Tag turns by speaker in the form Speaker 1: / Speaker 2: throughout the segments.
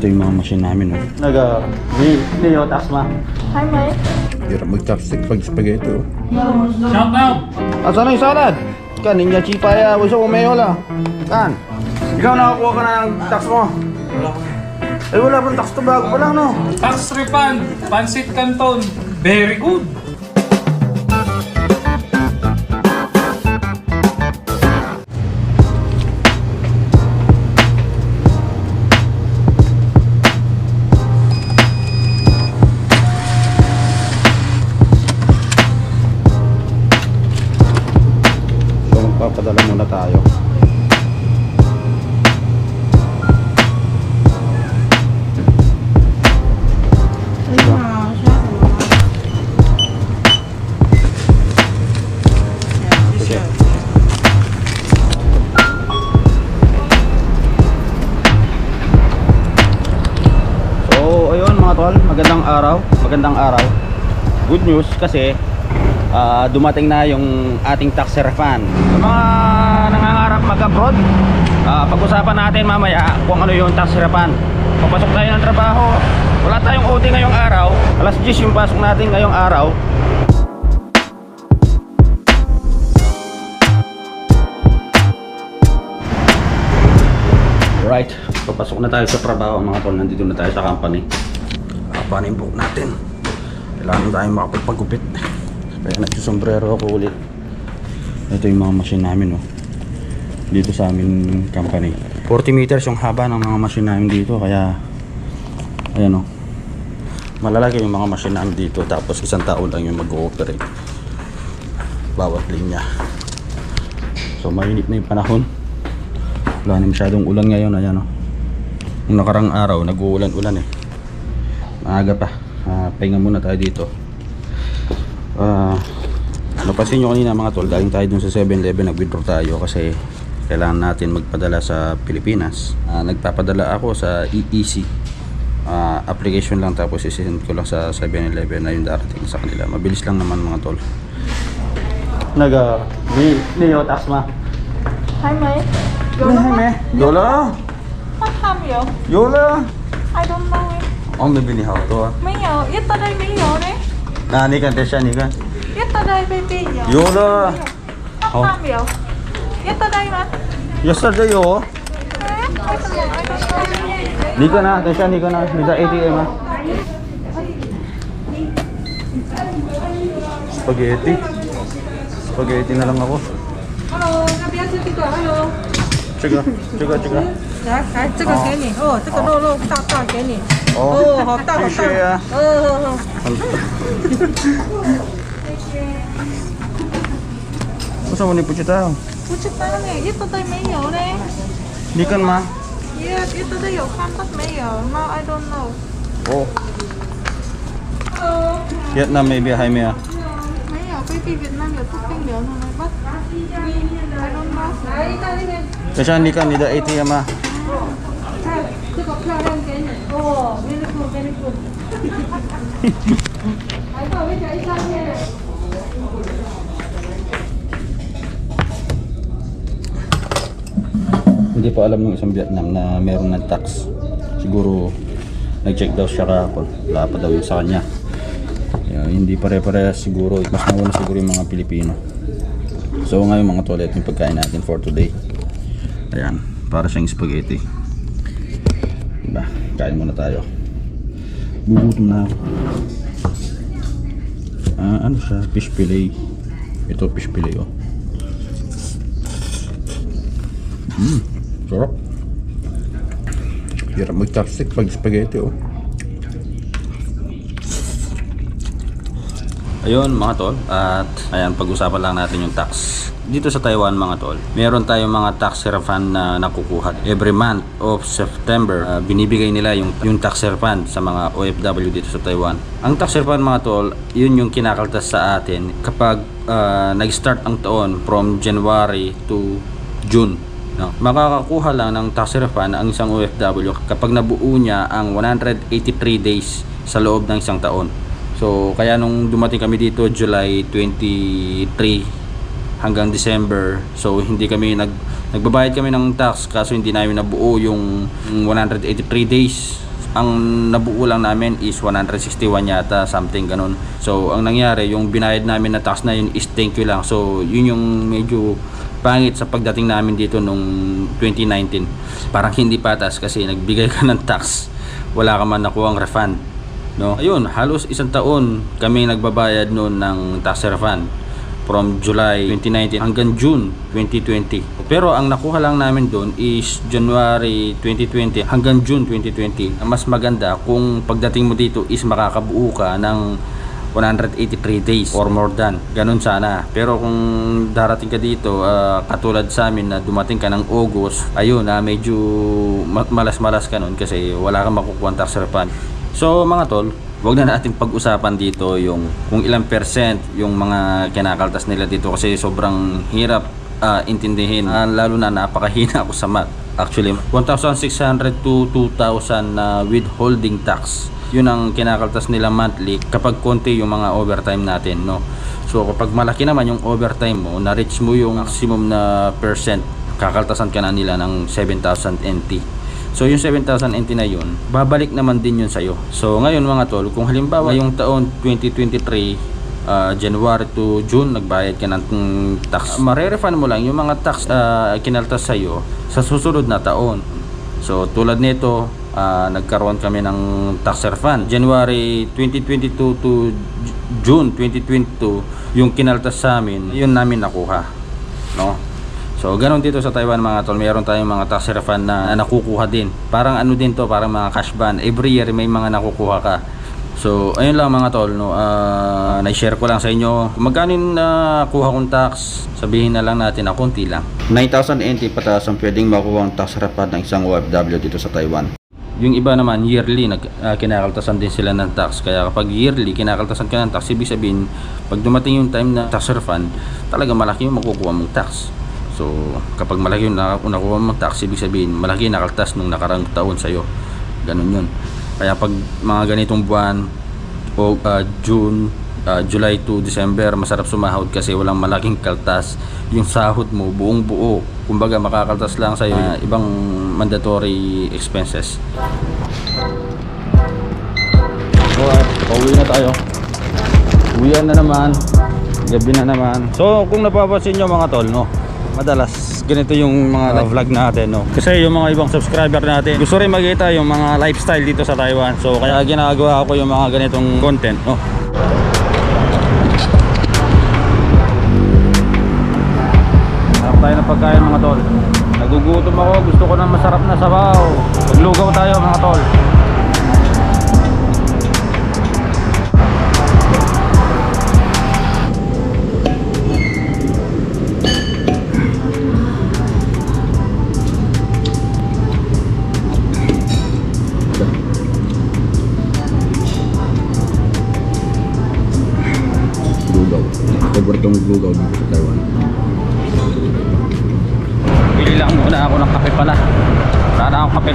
Speaker 1: Ito yung mga machine namin, oh. Naga, ni, Leo, tax ma.
Speaker 2: Hi, Mike.
Speaker 3: Hirap mag-chopstick pag spaghetti oh.
Speaker 4: Shout out!
Speaker 1: Asan na yung salad? Kan, ninya chipaya, gusto ko mayo la. Kan, ikaw nakakuha ka na ng tax mo. Eh, wala pang tax to bago pa lang, no?
Speaker 4: Tax refund, Pansit Canton. Very good.
Speaker 1: Magandang araw. Magandang araw. Good news kasi ah, dumating na yung ating tax refund. Sa mga nangangarap mag-abroad, ah, pag-usapan natin mamaya kung ano yung tax refund. Papasok tayo ng trabaho. Wala tayong OT ngayong araw. Alas 10 yung pasok natin ngayong araw. Right, papasok na tayo sa trabaho mga tol. Nandito na tayo sa company. Kapanin book natin. Kailangan tayong makapagpagupit. Kaya nagsusombrero ako ulit. Ito yung mga machine namin oh. Dito sa amin company. 40 meters yung haba ng mga machine namin dito. Kaya, ayan oh. Malalaki yung mga machine namin dito. Tapos isang tao lang yung mag-ooperate. Bawat linya. So mainit na yung panahon. Wala na masyadong ulan ngayon, ayan o. Yung nakarang araw, nag-uulan-ulan eh. Maaga pa. Ah, pahinga muna tayo dito. Ah, napansin nyo kanina mga tol, galing tayo dun sa 7-Eleven, nag-withdraw tayo kasi kailangan natin magpadala sa Pilipinas. Ah, nagpapadala ako sa EEC. Ah, application lang tapos isisend ko lang sa 7-Eleven na yung darating sa kanila. Mabilis lang naman mga tol. Naga, ni, Leo, tax ma.
Speaker 2: Hi, Mike.
Speaker 1: Yola!
Speaker 2: What time yo?
Speaker 1: Yola!
Speaker 2: I don't know om ni haut då. Men
Speaker 1: jag, ni kan inte ni kan.
Speaker 2: Jag tar
Speaker 1: dig
Speaker 2: med
Speaker 1: dig
Speaker 2: jag. Yo
Speaker 1: Ni kan na, det ni kan na, Ni da ATM. Spaghetti. Spaghetti na lang ako.
Speaker 5: Hello, nabiyasin Tito. Hello. Chica, chica, chica.
Speaker 1: Oh,
Speaker 5: 哦，好大好大。
Speaker 1: 谢谢啊。
Speaker 5: 哦哦哦。
Speaker 1: Gusto mo ni Puchita?
Speaker 2: Ủa chứ tao nè, yesterday mấy giờ đấy?
Speaker 1: Ni kan ma.
Speaker 2: Yeah, yesterday有看到没有？Now I don't know.
Speaker 1: Oh. Vietnam maybe hai me.
Speaker 2: Mấy giờ baby Việt Nam giờ thức kinh liệu này bắt. I don't know.
Speaker 5: 来，意大利面，
Speaker 1: Tesya ni kan ni da ATM ha.
Speaker 5: Suka floran ganyan. Oo, very good, very good. Ay pa, wait, sa niya.
Speaker 1: Hindi pa alam ng isang Vietnam na meron ng tax. Siguro nag-check daw siya kahapon. Wala pa daw yung sa kanya. Yeah, hindi pare-parehas siguro. Mas nauna siguro yung mga Pilipino. So ngayon mga toilet yung pagkain natin for today. Ayan, para siyang spaghetti. Diba? Kain muna tayo. Gugutom na. Ah, ano siya? Fish fillet. Ito fish fillet oh. Mm, sarap.
Speaker 3: Hirap mag-chopstick pag spaghetti oh.
Speaker 1: Ayun mga tol, at ayan pag-usapan lang natin yung tax. Dito sa Taiwan mga tol, meron tayong mga tax refund na nakukuha. Every month of September, ah, binibigay nila yung, yung tax refund sa mga OFW dito sa Taiwan. Ang tax refund mga tol, yun yung kinakaltas sa atin kapag ah, nag-start ang taon from January to June. No? Makakakuha lang ng tax refund ang isang OFW kapag nabuo niya ang 183 days sa loob ng isang taon. So, kaya nung dumating kami dito July 23 hanggang December, so hindi kami nag nagbabayad kami ng tax kaso hindi namin nabuo yung 183 days ang nabuo lang namin is 161 yata, something ganun. So, ang nangyari, yung binayad namin na tax na yun is thank you lang. So, yun yung medyo pangit sa pagdating namin dito nung 2019. Parang hindi patas kasi nagbigay ka ng tax, wala ka man nakuha refund. No? Ayun, halos isang taon kami nagbabayad noon ng tax refund from July 2019 hanggang June 2020. Pero ang nakuha lang namin doon is January 2020 hanggang June 2020. Ang mas maganda kung pagdating mo dito is makakabuo ka ng 183 days or more than. Ganun sana. Pero kung darating ka dito, ah, katulad sa amin na dumating ka ng August, ayun na medyo ma- malas-malas ka nun kasi wala kang makukuha tax refund. So mga tol, wag na natin pag-usapan dito yung kung ilang percent yung mga kinakaltas nila dito kasi sobrang hirap ah, intindihin. Ah, lalo na napakahina ako sa math. Actually, 1,600 to 2,000 na withholding tax. Yun ang kinakaltas nila monthly kapag konti yung mga overtime natin, no? So kapag malaki naman yung overtime mo, na-reach mo yung maximum na percent, kakaltasan ka na nila ng 7,000 NT. So yung 7,000 NT na yun, babalik naman din yun sa'yo. So ngayon mga tol, kung halimbawa yung taon 2023, ah, January to June, nagbayad ka ng tax, marerefund mo lang yung mga tax uh, kinaltas sa'yo sa susunod na taon. So tulad nito, ah, nagkaroon kami ng tax refund. January 2022 to June 2022, yung kinaltas sa amin, yun namin nakuha. No? So, ganun dito sa Taiwan mga tol, mayroon tayong mga tax refund na, na nakukuha din. Parang ano din to, parang mga cash ban. Every year may mga nakukuha ka. So, ayun lang mga tol, no. Ah, na-share ko lang sa inyo. Kung magkano yung nakuha kong tax, sabihin na lang natin na konti lang. 9,000 NT pataas ang pwedeng makuha ang tax refund ng isang OFW dito sa Taiwan. Yung iba naman, yearly, nag, ah, kinakaltasan din sila ng tax. Kaya kapag yearly, kinakaltasan ka ng tax, ibig sabihin, pag dumating yung time na tax refund, talaga malaki yung makukuha mong tax. So, kapag malaki yung na- nakuha mong tax, ibig sabihin, malaki yung nakaltas nung nakarang taon sa'yo. Ganun yun. Kaya pag mga ganitong buwan, o ah, June, ah, July to December, masarap sumahod kasi walang malaking kaltas. Yung sahod mo, buong buo. Kumbaga, makakaltas lang sa'yo ah, ibang mandatory expenses. Alright, pauwi na tayo. Uwian na naman. Gabi na naman. So, kung napapansin nyo mga tol, no? Madalas, ganito yung mga vlog natin, no? Kasi yung mga ibang subscriber natin, gusto rin makita yung mga lifestyle dito sa Taiwan. So, kaya ginagawa ko yung mga ganitong content, no? Harap tayo ng pagkain mga tol.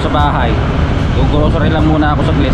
Speaker 1: Sa bahay. Gugrocery lang muna ako saglit.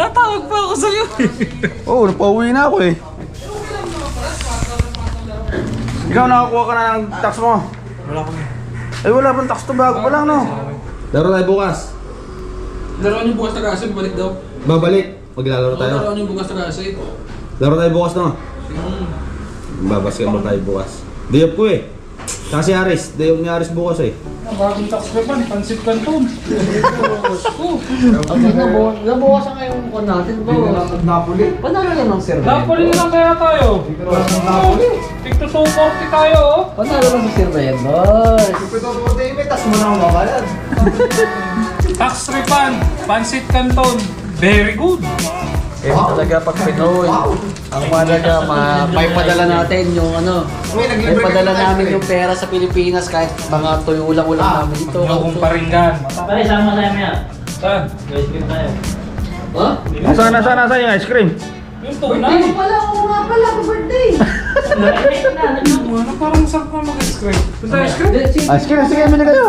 Speaker 2: Natawag pa ako sa'yo.
Speaker 1: Oo, oh, napauwi na ako eh. Ikaw nakakuha ka na ng tax mo? Wala kami. Ay wala pang tax to bago pa lang no?
Speaker 3: Laro tayo bukas.
Speaker 6: Laruan yung bukas taga asin, balik daw.
Speaker 3: Babalik. Maglalaro tayo.
Speaker 6: laruan yung bukas taga asin.
Speaker 3: Laro tayo bukas no? Babasketball tayo bukas. Day off ko eh. Tsaka si Aris. Day off ni Aris bukas eh.
Speaker 4: Bagong tax repan, pansit canton. Oh,
Speaker 7: Ang nabukas, nabukasan ngayong kon natin, boss. Napoli. Panalo lang ng Sir
Speaker 4: Napoli na lang kaya tayo. Tigto 240 tayo, oh.
Speaker 7: Panalo lang sa Sir Ben, boss.
Speaker 4: Tax refund, pansit canton. Very good.
Speaker 7: Eh, talaga pag Pinoy. Ang malaga, ma may padala natin yung ano. May padala namin yung pera sa Pilipinas kahit mga tuyo lang ulang namin dito.
Speaker 4: Kong paringgan.
Speaker 8: Pare, sama tayo maya.
Speaker 4: Saan?
Speaker 8: Ice cream tayo.
Speaker 7: Ha?
Speaker 1: Nasaan, nasaan, nasaan yung ice cream?
Speaker 4: Yung tunay.
Speaker 5: Wala ko nga pala, birthday.
Speaker 8: Na, nag-
Speaker 4: Ano, parang sarap na mag-ice cream. Gusto ice cream?
Speaker 1: Ice cream, sige, muna kayo.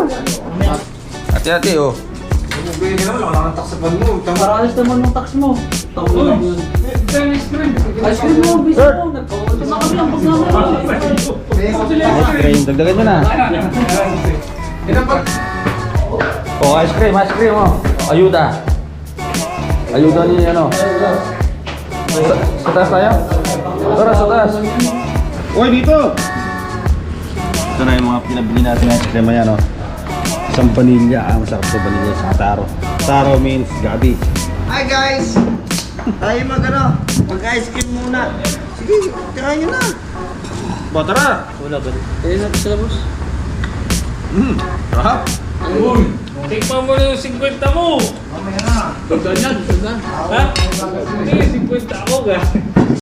Speaker 1: Ate-ate, oh.
Speaker 7: Paralis naman yung tax mo. Mo
Speaker 4: yung ice cream.
Speaker 7: Ice cream mo, bis mo. Na kami ang pagkakaulit.
Speaker 1: Ice cream, dagdagan nyo na. Oh, ice cream, ice cream, oh. Ayuda. Ayuda ni ano. Sa, sa taas tayo? Tara, sa taas. Uy, dito! Ito na yung mga pinabili natin ng ice cream ayan, oh. Isang vanilla, ah, masarap sa vanilla sa taro. Taro means gabi.
Speaker 9: Hi guys! Tayo mag ano, mag-ice cream muna. Sige, tirahan nyo na.
Speaker 1: Ba, tara!
Speaker 7: Wala ba? Eh, natin sila, boss.
Speaker 1: Mm, sarap.
Speaker 4: Uy, tikman mo na yung 50 mo.
Speaker 7: Ganyan, ganyan.
Speaker 4: Ha? Hindi, 50 ako ga.